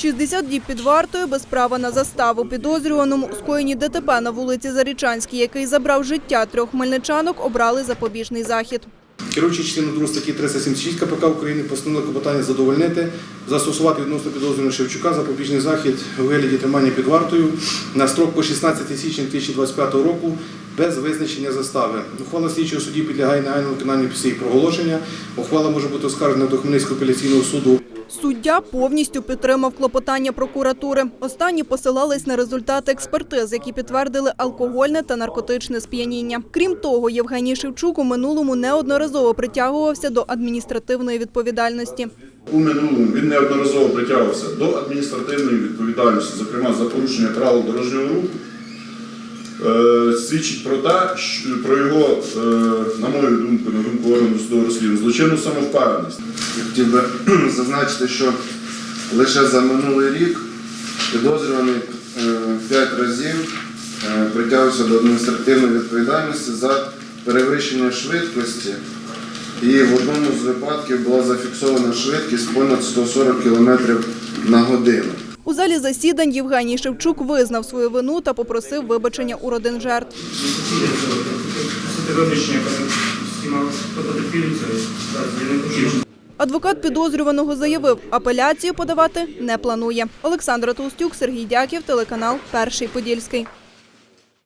60 діб під вартою без права на заставу. Підозрюваному у скоєнні ДТП на вулиці Зарічанській, який забрав життя трьох хмельничанок, обрали запобіжний захід. Керуючи частиною 2 статті 376 КПК України постановили клопотання задовольнити, застосувати відносно підозрюваного Шевчука запобіжний захід у вигляді тримання під вартою на строк по 16 січня 2025 року без визначення застави. Ухвала слідчого судді підлягає негайному виконанню після її проголошення. Ухвала може бути оскаржена до Хмельницького апеляційного суду Суддя повністю підтримав клопотання прокуратури. Останні посилались на результати експертиз, які підтвердили алкогольне та наркотичне сп'яніння. Крім того, Євгеній Шевчук у минулому неодноразово притягувався до адміністративної відповідальності. У минулому він неодноразово притягувався до адміністративної відповідальності, зокрема за порушення правил дорожнього руху. Е, Свідчить про те, про його, е, на мою думку, на думку органу судового розслідування, злочинну самовпевненість. Хотів би зазначити, що лише за минулий рік підозрюваний е, п'ять разів е, притягувався до адміністративної відповідальності за перевищення швидкості. І в одному з випадків була зафіксована швидкість понад 140 км на годину. У залі засідань Євгеній Шевчук визнав свою вину та попросив вибачення у родин жертв. Адвокат підозрюваного заявив, апеляцію подавати не планує. Олександра Толстюк, Сергій Дяків, телеканал Перший Подільський.